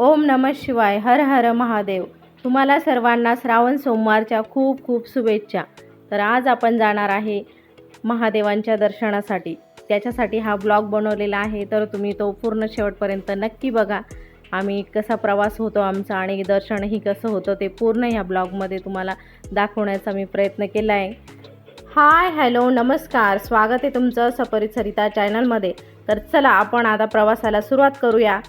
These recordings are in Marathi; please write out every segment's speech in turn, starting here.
ओम नम शिवाय हर हर महादेव. तुम्हाला सर्वांना श्रावण सोमवारच्या खूप खूप शुभेच्छा. तर आज आपण जाणार आहे महादेवांच्या दर्शनासाठी. त्याच्यासाठी हा ब्लॉग बनवलेला आहे तर तुम्ही तो पूर्ण शेवटपर्यंत नक्की बघा. आम्ही कसा प्रवास होतो आमचा आणि दर्शनही कसं होतं ते पूर्ण ह्या ब्लॉगमध्ये तुम्हाला दाखवण्याचा मी प्रयत्न केला आहे. हाय हॅलो नमस्कार. स्वागत आहे तुमचं सपरित सरिता चॅनलमध्ये. तर चला आपण आता प्रवासाला सुरुवात करूया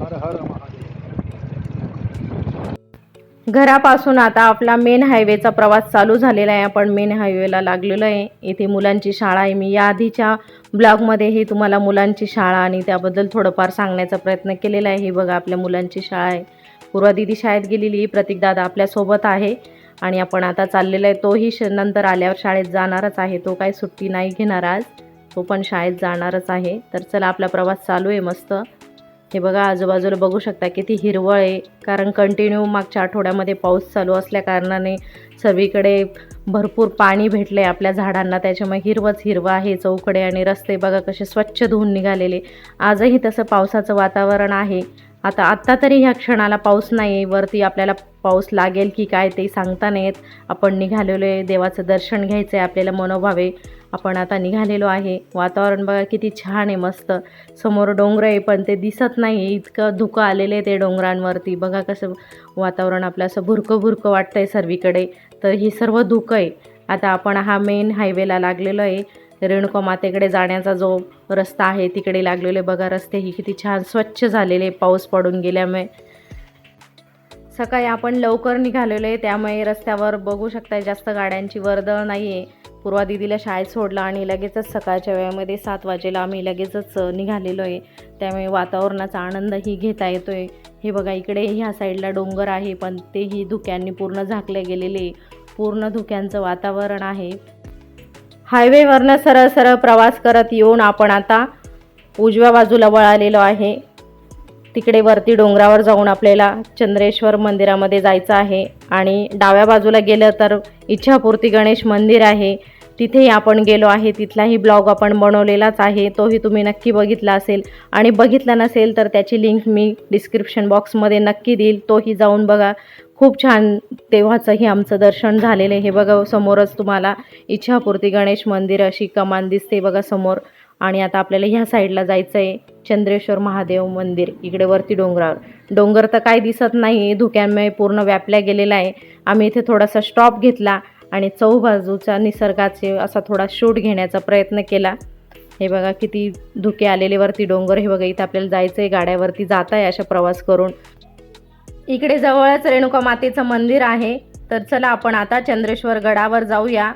हर हर महादेव घरापासून आता आपला मेन हायवेचा प्रवास चालू झालेला आहे. आपण मेन हायवेला लागलेलो आहे. इथे मुलांची शाळा आहे. मी या आधीच्या ब्लॉगमध्येही तुम्हाला मुलांची शाळा आणि त्याबद्दल थोडंफार सांगण्याचा प्रयत्न केलेला आहे. ही बघा आपल्या मुलांची शाळा आहे. पूर्वा दिदी शाळेत गेलेली प्रतीकदादा आपल्यासोबत आहे. आणि आपण आता चाललेला आहे. तोही श नंतर आल्यावर शाळेत जाणारच आहे. तो काही सुट्टी नाही घेणार आज. तो पण शाळेत जाणारच आहे. तर चला आपला प्रवास चालू आहे मस्त. हे बघा आजूबाजूला बघू शकता किती हिरवळ आहे. कारण कंटिन्यू मागच्या आठवड्यामध्ये पाऊस चालू असल्या कारणाने सर्वीकडे भरपूर पाणी भेटलं आहे आपल्या झाडांना. त्याच्यामुळे हिरवंच हिरवं आहे चौकडे आणि रस्ते बघा कसे स्वच्छ धुवून निघालेले. आजही तसं पावसाचं वातावरण आहे. आता आत्ता तरी ह्या क्षणाला पाऊस नाही आहे वरती आपल्याला पाऊस लागेल की काय ते सांगता नाही आपण निघालेलो आहे देवाचं दर्शन घ्यायचं आहे आपल्याला मनोभावे. आपण आता निघालेलो आहे. वातावरण बघा किती छान आहे मस्त. समोर डोंगर आहे पण ते दिसत नाही इतकं धुकं आलेलं आहे ते डोंगरांवरती. बघा कसं वातावरण आपलं असं भुरकं भुरकं वाटतं आहे सर्वीकडे. तर ही सर्व धुकं आहे. आता आपण हा मेन हायवेला लागलेलो आहे. रेणुका मातेकडे जाण्याचा जो रस्ता आहे तिकडे लागलेले बघा रस्ते ही किती छान स्वच्छ झालेले आहे पाऊस पडून गेल्यामुळे. सकाळी आपण लवकर निघालेलो आहे. त्यामुळे रस्त्यावर बघू शकता जास्त गाड्यांची वर्दळ नाही आहे पूर्वा दिदीला शाळेत सोडला आणि लगेचच सकाळच्या वेळेमध्ये सात वाजेला आम्ही लगेचच निघालेलो आहे त्यामुळे वातावरणाचा आनंदही घेता येतो आहे हे बघा इकडे ह्या साईडला डोंगर आहे पण तेही धुक्यांनी पूर्ण झाकले गेलेले पूर्ण धुक्यांचं वातावरण आहे. हायवेवरनं सरळ सरळ प्रवास करत येऊन आपण आता उजव्या बाजूला वळालेलो आहे. तिकडे वरती डोंगरावर जाऊन आपल्याला चंद्रेश्वर मंदिरामध्ये जायचं आहे. आणि डाव्या बाजूला गेलं तर इच्छापूर्ती गणेश मंदिर आहे. तिथेही आपण गेलो आहे. तिथलाही ब्लॉग आपण बनवलेलाच आहे. तोही तुम्ही नक्की बघितला असेल. आणि बघितला नसेल तर त्याची लिंक मी डिस्क्रिप्शन बॉक्समध्ये नक्की देईल. तोही जाऊन बघा. खूप छान तेव्हाचंही आमचं दर्शन झालेलं हे बघा समोरच तुम्हाला इच्छापूर्ती गणेश मंदिर अशी कमान दिसते बघा समोर. आणि आता आपल्याला ह्या साईडला जायचं आहे चंद्रेश्वर महादेव मंदिर. इकडे वरती डोंगरावर. डोंगर तर काही दिसत नाही धुक्यांमुळे पूर्ण व्यापल्या गेलेला आहे. आम्ही इथे थोडासा स्टॉप घेतला आणि चौबाजूचा निसर्गाचे असा थोडा शूट घेण्याचा प्रयत्न केला. हे बघा किती धुके आलेले वरती डोंगर. हे बघा इथे आपल्याला जायचं आहे गाड्यावरती जात आहे अशा प्रवास करून. इकडे जवळच रेणुका मातेचं मंदिर आहे. तर चला आपण आता चंद्रेश्वर गडावर जाऊया.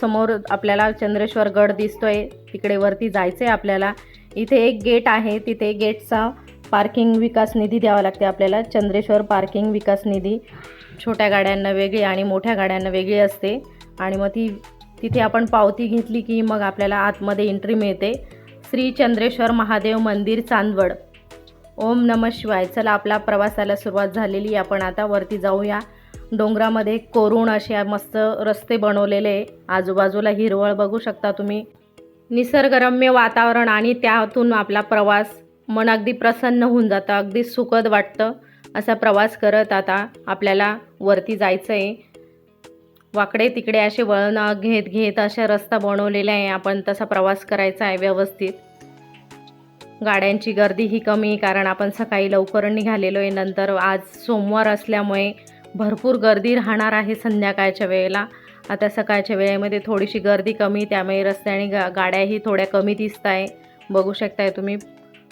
समोर आपल्याला चंद्रेश्वर गड दिसतोय. इकडे वरती जायचं आहे आपल्याला. इथे एक गेट आहे तिथे गेटचा पार्किंग विकास निधी द्यावा लागते आपल्याला. चंद्रेश्वर पार्किंग विकास निधी. छोट्या गाड्यांना वेगळी आणि मोठ्या गाड्यांना वेगळी असते. आणि मग ती तिथे आपण पावती घेतली की मग आपल्याला आतमध्ये एंट्री मिळते. श्री चंद्रेश्वर महादेव मंदिर चांदवड. ओम नम शिवाय. चला आपला प्रवासाला सुरुवात झालेली आपण आता वरती जाऊया. डोंगरामध्ये कोरुण असे मस्त रस्ते बनवलेले आहे. आजूबाजूला हिरवळ बघू शकता तुम्ही. निसर्गरम्य वातावरण आणि त्यातून आपला प्रवास मन अगदी प्रसन्न होऊन जातं अगदी सुखद वाटतं असा प्रवास करत आता आपल्याला वरती जायचं आहे वाकडे तिकडे असे वळणं घेत घेत अशा रस्ता बनवलेला आहे. आपण तसा प्रवास करायचा आहे व्यवस्थित. गाड्यांची गर्दी ही कमी आहे, कारण आपण सकाळी लवकर निघालेलो आहे. नंतर आज सोमवार असल्यामुळे भरपूर गर्दी राहणार आहे संध्याकाळच्या वेळेला. आता सकाळच्या वेळेमध्ये थोडीशी गर्दी कमी त्यामुळे रस्त्याने गा गाड्याही थोड्या कमी दिसत आहे. बघू शकताय तुम्ही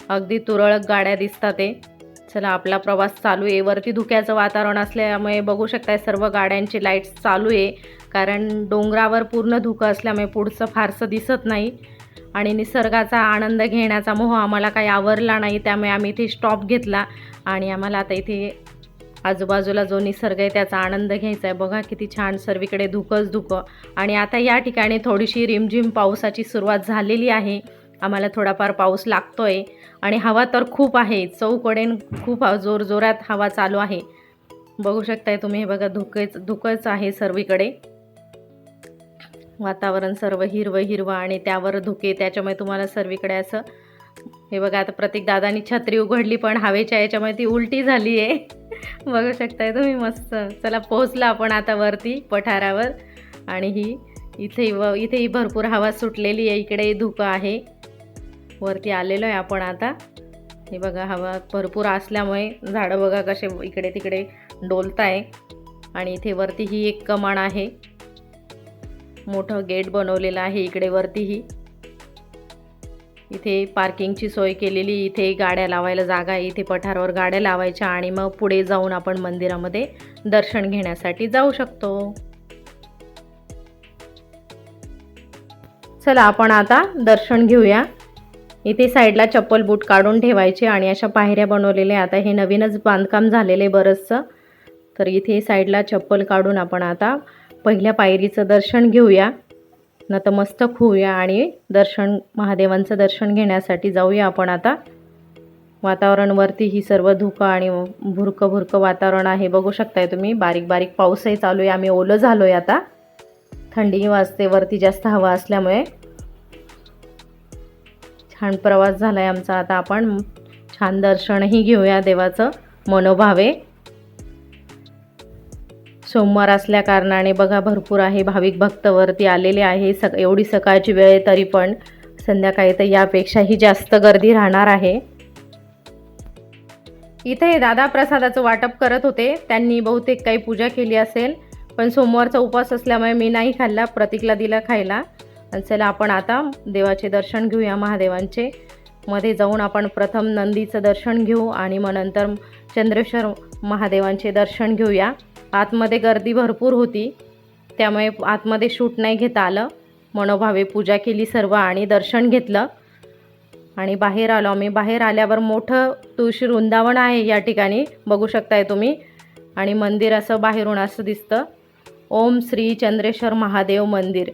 अगदी तुरळक गाड्या दिसतात आहे चला आपला प्रवास चालू आहे. वरती धुक्याचं वातावरण असल्यामुळे बघू शकताय सर्व गाड्यांची लाईट्स चालू आहे. कारण डोंगरावर पूर्ण धुकं असल्यामुळे पुढचं फारसं दिसत नाही. आणि निसर्गाचा आनंद घेण्याचा मोह आम्हाला काही आवरला नाही त्यामुळे आम्ही इथे स्टॉप घेतला. आणि आम्हाला आता इथे आजूबाजूला जो निसर्ग आहे त्याचा आनंद घ्यायचा आहे. बघा किती छान सर्वीकडे धुकंच धुकं. आणि आता या ठिकाणी थोडीशी रिमझिम पावसाची सुरुवात झालेली आहे. आम्हाला थोडाफार पाऊस लागतो आहे आणि हवा तर खूप आहे. चौकडेन खूप जोरजोरात हवा चालू आहे. बघू शकताय तुम्ही हे बघा धुकेच धुकंच आहे सर्वीकडे. वातावरण सर्व हिरवं हिरवं आणि त्यावर धुके त्याच्यामुळे तुम्हाला सर्वीकडे असं हे बघा आता प्रत्येक दादानी छत्री उघडली पण हवेच्या याच्यामुळे ती उलटी झाली आहे बघू शकताय तुम्ही मस्त. चला पोहोचला आपण आता वरती पठारावर. आणि ही इथे व इथेही भरपूर हवा सुटलेली आहे. इकडे धुकं आहे. वरती आलेलो आहे आपण आता. हे बघा हवा भरपूर असल्यामुळे झाडं बघा कसे इकडे तिकडे डोलत आहे आणि इथे वरती ही एक कमान आहे. मोठं गेट बनवलेलं आहे इकडे वरतीही इथे पार्किंगची सोय केलेली इथे गाड्या लावायला जागा आहे इथे पठारावर गाड्या लावायच्या आणि मग पुढे जाऊन आपण मंदिरामध्ये दर्शन घेण्यासाठी जाऊ शकतो. चला आपण आता दर्शन घेऊया. इथे साईडला चप्पल बूट काढून ठेवायचे आणि अशा पायऱ्या बनवलेल्या आता हे नवीनच बांधकाम झालेलं आहे बरंचसं. तर इथे साईडला चप्पल काढून आपण आता पहिल्या पायरीचं दर्शन घेऊया. नतमस्तक तर होऊया आणि दर्शन महादेवांचं दर्शन घेण्यासाठी जाऊया आपण आता. वातावरणवरती ही सर्व धुकं आणि भुरकं भुरकं वातावरण आहे. बघू शकताय तुम्ही बारीक बारीक पाऊसही चालू आहे. आम्ही ओलं झालो आहे आता. थंडी वाजते वरती जास्त हवा असल्यामुळे. छान प्रवास झाला आहे आमचा. आता आपण छान दर्शनही घेऊया देवाचं. मनोभावे. सोमवार असल्या कारणाने बघा भरपूर आहे. भाविक भक्तवरती आलेले आहे. सक एवढी सकाळची वेळ तरी पण संध्याकाळी तर यापेक्षाही जास्त गर्दी राहणार आहे. इथे दादा प्रसादाचं वाटप करत होते. त्यांनी बहुतेक काही पूजा केली असेल. पण सोमवारचा उपवास असल्यामुळे मी नाही खाल्ला प्रतीकला दिला खायला. आणि चला आपण आता देवाचे दर्शन घेऊया महादेवांचे. मध्ये जाऊन आपण प्रथम नंदीचं दर्शन घेऊ आणि मग नंतर चंद्रेश्वर महादेवांचे दर्शन घेऊया. आतमध्ये गर्दी भरपूर होती. त्यामुळे आतमध्ये शूट नाही घेता आलं. मनोभावे पूजा केली सर्व आणि दर्शन घेतलं. आणि बाहेर आलो आम्ही. बाहेर आल्यावर मोठं तुळशी वृंदावन आहे या ठिकाणी. बघू शकताय तुम्ही. आणि मंदिर असं बाहेरून असं दिसतं. ओम श्री चंद्रेश्वर महादेव मंदिर.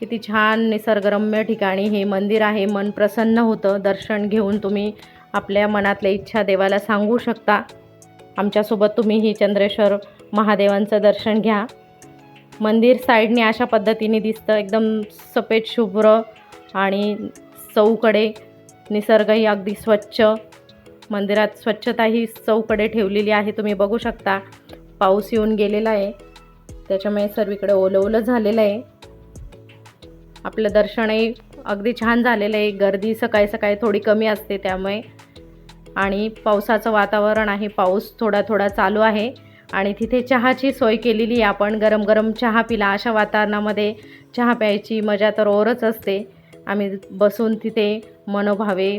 किती छान निसर्गरम्य ठिकाणी हे मंदिर आहे. मन प्रसन्न होतं. दर्शन घेऊन तुम्ही आपल्या मनातल्या इच्छा देवाला सांगू शकता. आमच्यासोबत तुम्ही ही चंद्रेश्वर महादेवांचं दर्शन घ्या. मंदिर साईडने अशा पद्धतीने दिसतं. एकदम सफेद शुभ्र आणि चौकडे निसर्गही अगदी स्वच्छ. मंदिरात स्वच्छताही चौकडे ठेवलेली आहे. तुम्ही बघू शकता पाऊस येऊन गेलेला आहे. त्याच्यामुळे सर्वीकडे ओलं ओलं झालेलं आहे. आपलं दर्शनही अगदी छान झालेलं आहे. गर्दी सकाळी सकाळी थोडी कमी असते त्यामुळे. आणि पावसाचं वातावरण आहे पाऊस थोडा थोडा चालू आहे. आणि तिथे चहाची सोय केलेली आहे आपण गरम गरम चहा पिला. अशा वातावरणामध्ये चहा प्यायची मजा तर ओरच असते. आम्ही बसून तिथे मनोभावे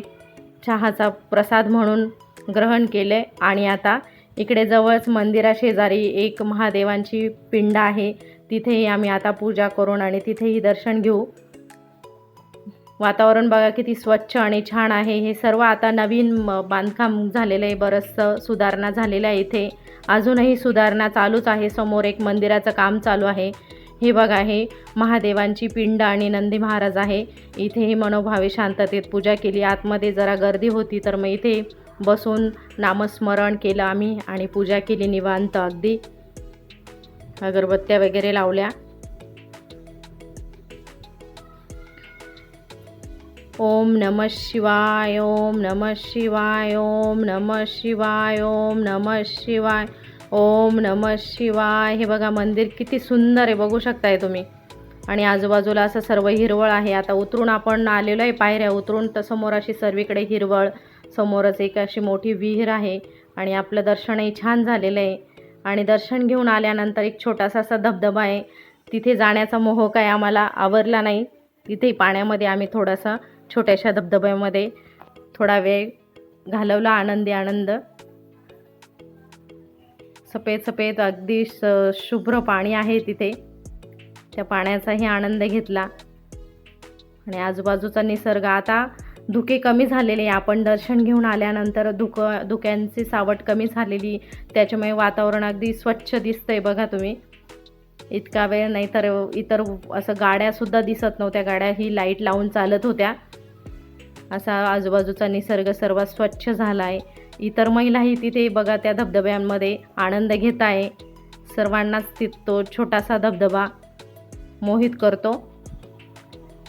चहाचा प्रसाद म्हणून ग्रहण केले. आणि आता इकडे जवळच मंदिराशेजारी एक महादेवांची पिंड आहे. तिथेही आम्ही आता पूजा करून आणि तिथेही दर्शन घेऊ. वातावरण बघा किती स्वच्छ आणि छान आहे. हे सर्व आता नवीन म- बांधकाम झालेलं आहे. बरंचसं सुधारणा झालेलं आहे इथे. अजूनही सुधारणा चालूच आहे. समोर एक मंदिराचं काम चालू आहे. हे बघा हे महादेवांची पिंड आणि नंदी महाराज आहे. इथेही मनोभावे शांततेत पूजा केली. आतमध्ये जरा गर्दी होती तर मग इथे बसून नामस्मरण केलं आम्ही आणि पूजा केली निवांत अगदी. अगरबत्त्या वगैरे लावल्या. ओम नम शिवाय ओम नम शिवाय ओम नम शिवाय ओम नम शिवाय ओम नम शिवाय. हे बघा मंदिर किती सुंदर आहे बघू शकताय तुम्ही. आणि आजूबाजूला असं सर्व हिरवळ आहे. आता उतरून आपण आलेलो आहे पायऱ्या उतरून तर समोर अशी सर्वीकडे हिरवळ समोरच एक अशी मोठी विहीर आहे. आणि आपलं दर्शनही छान झालेलं आहे. आणि दर्शन घेऊन आल्यानंतर एक छोटासा असा धबधबा आहे. तिथे जाण्याचा मोह काय आम्हाला आवरला नाही. तिथेही पाण्यामध्ये आम्ही थोडासा छोट्याशा धबधब्यामध्ये थोडा वेळ घालवला आनंदी आनंद. सफेद सफेद अगदी शुभ्र पाणी आहे तिथे. त्या पाण्याचाही आनंद घेतला. आणि आजूबाजूचा निसर्ग आता धुके कमी झालेले आहे. आपण दर्शन घेऊन आल्यानंतर धुकं धुक्यांची सावट कमी झालेली. त्याच्यामुळे वातावरण अगदी स्वच्छ दिसतंय बघा तुम्ही. इतका वेळ नाही तर इतर असं गाड्यासुद्धा दिसत नव्हत्या. गाड्या ही लाइट लावून चालत होत्या. असा आजूबाजूचा निसर्ग सर्वात स्वच्छ झाला आहे इतर महिलाही तिथे बघा त्या धबधब्यांमध्ये आनंद घेत आहे. सर्वांनाच तो छोटासा धबधबा मोहित करतो.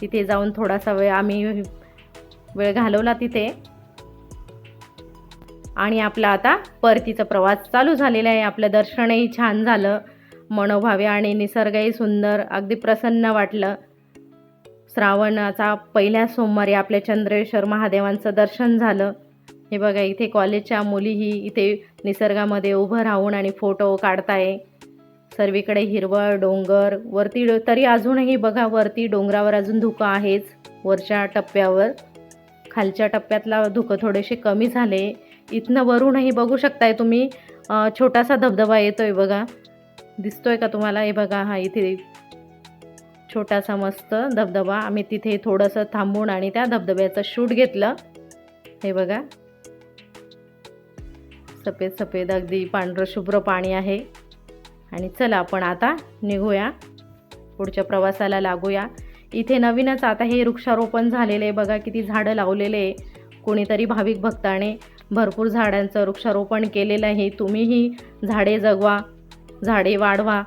तिथे जाऊन थोडासा वेळ आम्ही वेळ घालवला तिथे. आणि आपला आता परतीचा प्रवास चालू झालेला आहे. आपलं दर्शनही छान झालं. मनोभावे आणि निसर्गही सुंदर अगदी प्रसन्न वाटलं. श्रावणाचा पहिल्या सोमवारी आपल्या चंद्रेश्वर महादेवांचं दर्शन झालं. हे बघा इथे कॉलेजच्या मुलीही इथे निसर्गामध्ये उभं राहून आणि फोटो काढताय. सर्वीकडे हिरवळ डोंगर वरती तरी अजूनही बघा वरती डोंगरावर अजून धुकं आहेच वरच्या टप्प्यावर. खालच्या टप्प्यातला धुकं थोडेसे कमी झाले. इथनं वरूनही बघू शकताय तुम्ही. छोटासा धबधबा येतोय बघा. दिसतोय का तुम्हाला? हे बघा हा इथे छोटासा मस्त धबधबा. आम्ही तिथे थोडंसं थांबून आणि त्या धबधब्याचं शूट घेतलं. हे बघा. सफेद सफेद अगदी पांढरं शुभ्र पाणी आहे. आणि चला आपण आता निघूया. पुढच्या प्रवासाला लागूया. इथे नवीनच आता हे वृक्षारोपण झालेले आहे. बघा किती झाडं लावलेले आहे. कोणीतरी भाविक भक्ताने भरपूर झाडांचं वृक्षारोपण केलेलं आहे. तुम्हीही झाडे जगवा झाडे वाढवा.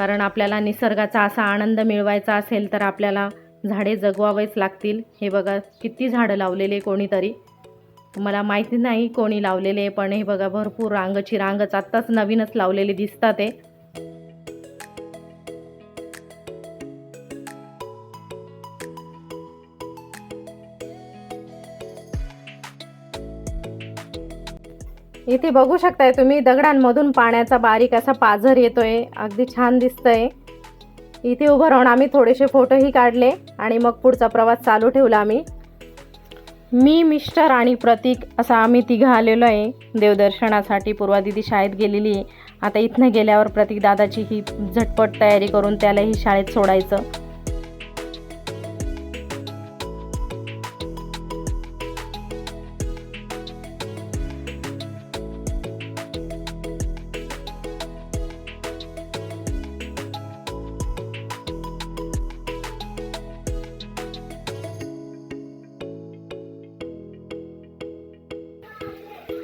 कारण आपल्याला निसर्गाचा असा आनंद मिळवायचा असेल तर आपल्याला झाडे जगवावेच लागतील. हे बघा किती झाडं लावलेले कोणीतरी. मला माहिती नाही कोणी लावलेले पण हे बघा भरपूर रांगची रांगच आत्ताच नवीनच लावलेली दिसतात ते इथे बघू शकताय तुम्ही दगडांमधून पाण्याचा बारीक असा पाझर येतोय. अगदी छान दिसतंय. इथे उभं राहून आम्ही थोडेसे फोटोही काढले आणि मग पुढचा प्रवास चालू ठेवला आम्ही. मी मिस्टर आणि प्रतीक असा आम्ही तिघं आलेलो आहे. देवदर्शनासाठी पूर्वादिदी शाळेत गेलेली आहे. आता इथनं गेल्यावर प्रतीक दादाची ही झटपट तयारी करून त्यालाही शाळेत सोडायचं.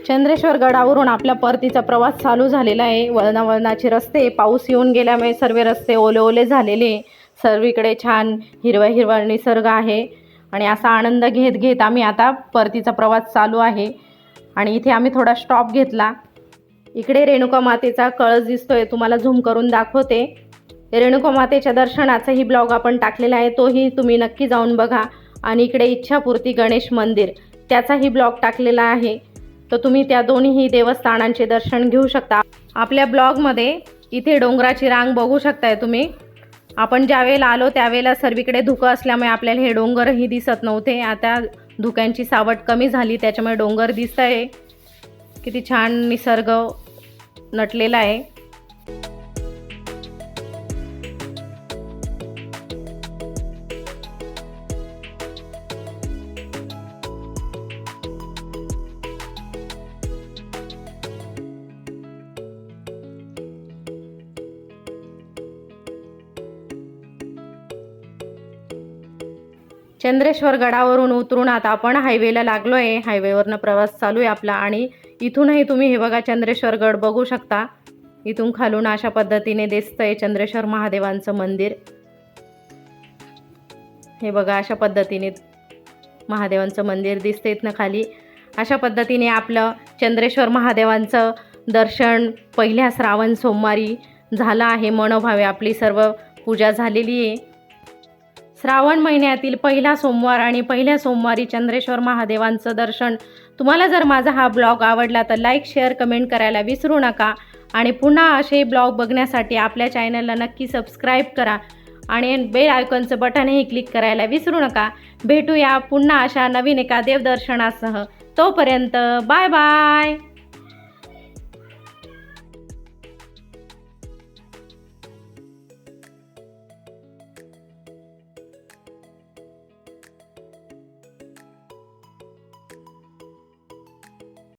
चंद्रेश्वर गडावरून आपला परतीचा प्रवास चालू झालेला आहे. वळणावळणाचे रस्ते पाऊस येऊन गेल्यामुळे सर्व रस्ते ओले ओले झालेले. सर्वीकडे छान हिरवा हिरवा निसर्ग आहे आणि असा आनंद घेत घेत आम्ही आता परतीचा प्रवास चालू आहे. आणि इथे आम्ही थोडा स्टॉप घेतला. इकडे रेणुका मातेचा कळस दिसतोय तुम्हाला झूम करून दाखवते. रेणुका मातेच्या दर्शनाचाही ब्लॉग आपण टाकलेला आहे तोही तुम्ही नक्की जाऊन बघा. आणि इकडे इच्छापूर्ती गणेश मंदिर त्याचाही ब्लॉग टाकलेला आहे. तर तुम्ही त्या दोन्हीही देवस्थानांचे दर्शन घेऊ शकता. आपल्या ब्लॉगमध्ये इथे डोंगराची रांग बघू शकताय तुम्ही. आपण ज्यावेळेला आलो त्यावेळेला सर्वीकडे धुकं असल्यामुळे आपल्याला हे डोंगरही दिसत नव्हते. आता धुक्यांची सावट कमी झाली त्याच्यामुळे डोंगर दिसत आहे किती छान निसर्ग नटलेला आहे. चंद्रेश्वर गडावरून उतरून आता आपण हायवेला लागलो आहे हायवेवरनं प्रवास चालू आहे आपला आणि इथूनही तुम्ही हे बघा चंद्रेश्वर गड बघू शकता. इथून खालून अशा पद्धतीने दिसतंय चंद्रेश्वर महादेवांचं मंदिर. हे बघा अशा पद्धतीने महादेवांचं मंदिर दिसते इथनं खाली. अशा पद्धतीने आपलं चंद्रेश्वर महादेवांचं दर्शन पहिल्या श्रावण सोमवारी झालं आहे. मनोभावे आपली सर्व पूजा झालेली आहे. श्रावण महिन्यातील पहिला सोमवार आणि पहिल्या सोमवारी चंद्रेश्वर महादेवांचं दर्शन. तुम्हाला जर माझा हा ब्लॉग आवडला तर लाईक शेअर कमेंट करायला विसरू नका. आणि पुन्हा असे ब्लॉग बघण्यासाठी आपल्या चॅनलला नक्की सबस्क्राईब करा. आणि बेल आयकॉनचं बटनही क्लिक करायला विसरू नका. भेटूया पुन्हा अशा नवीन एका देवदर्शनासह. तोपर्यंत बाय बाय!